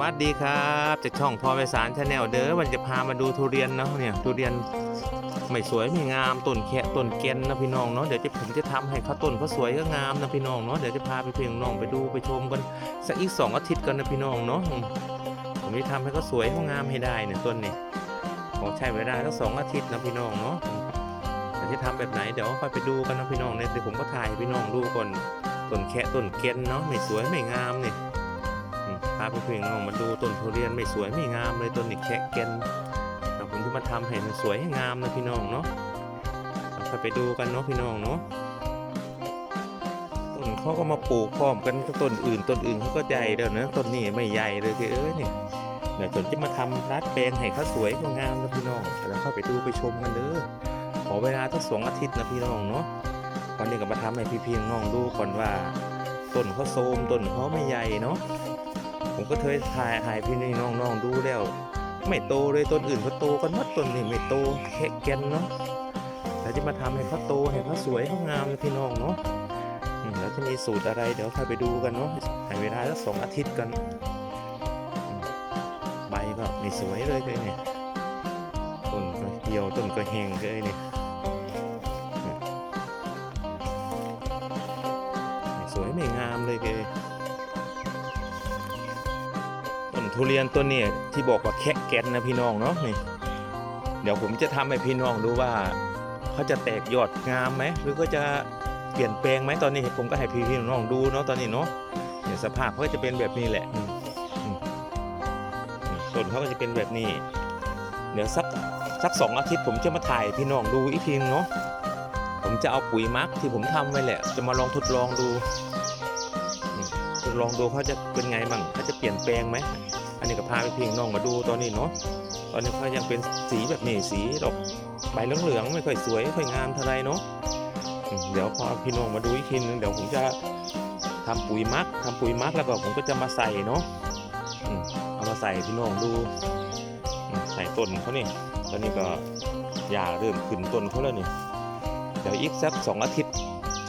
วัสดีครับจากช่องพอไปสารชาแนลเด้อวันจะพามาดูทุเรียนเนาะเนี่ยทุเรียนไม่สวยไม่งามต้นแค่ต้นเกนนะพี่น้องเนาะเดี๋ยวจะผมจะทำให้เขาต้นเขาสวยก็งามนะพี่น้องเนาะเดี๋ยวจะพาไปเพียงน้องไปดูไปชมกันสักอีกสองอาทิตย์กันนะพี่น้องเนาะผมจะทำให้เขาสวยเขางามให้ได้เนี่ยต้นนี้ขอใช้เวลาทั้งสองอาทิตย์นะพี่น้องเนาะเดี๋ยวจะทำแบบไหนเดี๋ยวค่อยไปดูกันนะพี่น้องเนี่ยเดี๋ยวผมก็ถ่ายให้พี่น้องดูก่อนต้นแค่ต้นเกนเนาะไม่สวยไม่งามเนี่ย พาไปเพื่อนน้องมาดูต้นทุเรียนไม่สวยไม่งามเลยต้นนี้แคะเกนแต่ผมจะมาทำให้มันสวยให้งามนะพี่น้องเนาะเราค่อยไปดูกันเนาะพี่น้องเนาะต้นเขาก็มาปลูกพร้อมกันกับต้นอื่นต้นอื่นเขาก็ใหญ่เดี๋ยวนะต้นนี้ไม่ใหญ่เลยคือเอ้ยนี่เดี๋ยวผมจะมาทำรัดแปลงให้เขาสวยงามนะพี่น้องแล้วค่อยไปดูไปชมกันเด้อขอเวลาตั้งสองอาทิตย์นะพี่น้องเนาะวันนี้ก็มาทำให้พี่พี่น้องดูก่อนว่าต้นเขาโทรมต้นเขาไม่ใหญ่เนาะ ผมก็เคยถ่ายถ่ายพี่นี่น้องๆดูแล้ว ไม่โตเลยต้นอื่นเขาโตกันหมดต้นนี้ไม่โตแค่แกนเนาะแล้วจะมาทำให้เขาโตให้เขาสวยเขางามพี่น้องเนาะแล้วจะมีสูตรอะไรเดี๋ยวค่อยไปดูกันเนาะให้เวลาสักสองอาทิตย์กัน ใบก็ไม่สวยเลยเลยเนี่ยต้นก็เหี่ยวต้นก็แห้งเลยเนี่ย ทุเรียนต้นนี้ที่บอกว่าแคะแกนนะพี่น้องเนาะนี่ เดี๋ยวผมจะทำให้พี่น้องดูว่าเขาจะแตกยอดงามไหมหรือก็จะเปลี่ยนแปลงไหมตอนนี้ผมก็ให้พี่พี่น้องดูเนาะตอนนี้เนาะเนี่ยสภาพเขาจะเป็นแบบนี้แหละต้นเขาก็จะเป็นแบบนี้ เดี๋ยวสักสักสองอาทิตย์ผมจะมาถ่ายพี่น้องดูอีกทีนึงเนาะผมจะเอาปุ๋ยมักที่ผมทำไว้แหละ จะมาลองทดลองดู ทดลองดูเขาจะเป็นไงบ้างเขาจะเปลี่ยนแปลงไหม อันนี้ก็พาไปเพียงน้องมาดูตอนนี้เนาะตอนนี้เขายังเป็นสีแบบนี้สีดอกใบเหลืองๆไม่ค่อยสวยไม่ค่อยงามเท่าไรเนาะเดี๋ยวพอพี่น้องมาดูอีกทีนึงเดี๋ยวผมจะทำปุ๋ยมักทำปุ๋ยมักแล้วก็ผมก็จะมาใส่เนาะเอามาใส่พี่น้องดูใส่ต้นเขานี่ตอนนี้ก็หญ้าเริ่มขึ้นต้นเขาแล้วนี่เดี๋ยวอีกสักสองอาทิตย์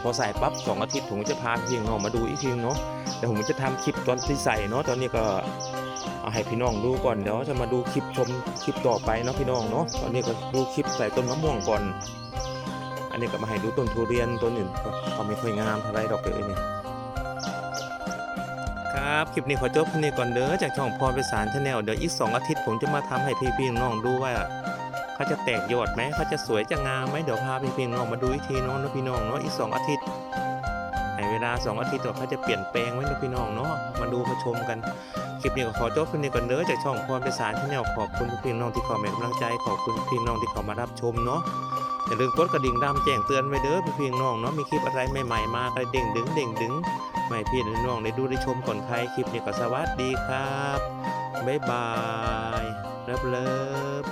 อใส่ปั๊บสองอาทิตย์ผมก็จะพาพี่น้องมาดูอีกทีนึงเนาะเดี๋ยวผมจะทำคลิปตอนที่ใส่เนาะตอนนี้ก็เอาให้พี่น้องดูก่อนเดี๋ยวจะมาดูคลิปชมคลิปต่อไปเนาะพี่น้องเนาะตอนนี้ก็ดูคลิปใส่ต้นมะม่วงก่อน อันนี้ก็มาให้ดูต้นทุเรียนต้นอื่นก็ไม่ค่อยงามเท่าไรดอกเลยเนี่ยครับคลิปนี้ขอจบแค่นี้ก่อนเด้อจากช่องพรไปสารชาแนลเดี๋ยวอีก 2 อาทิตย์ผมจะมาทำให้พี่พี่ๆน้องดูว่า เขาจะแตกยอดไหมเขาจะสวยจะงามไหมเดี๋ยวพาพี่พี่น้องมาดูอีกทีเนาะนะพี่น้องเนาะอีก2อาทิตย์ให้เวลา2อาทิตย์ต่อเขาจะเปลี่ยนแปลงไว้นะพี่น้องเนาะมาดูมาชมกันคลิปนี้ก็ขอจบเพียงนี้ก่อนเด้อจากช่องพรไปสารชาแนลขอบคุณพี่น้องที่คอมเมนต์กำลังใจขอบคุณพี่น้องที่เข้ามารับชมเนาะอย่าลืมกดกระดิ่งดำแจ้งเตือนไว้เด้อพี่น้องเนาะมีคลิปอะไรใหม่ๆมาก็เด้งดึงเด้งดึงไม่พี่น้องได้ดูได้ชมก่อนใครคลิปนี้ก็สวัสดีครับบ๊ายบายเลิฟเลิฟ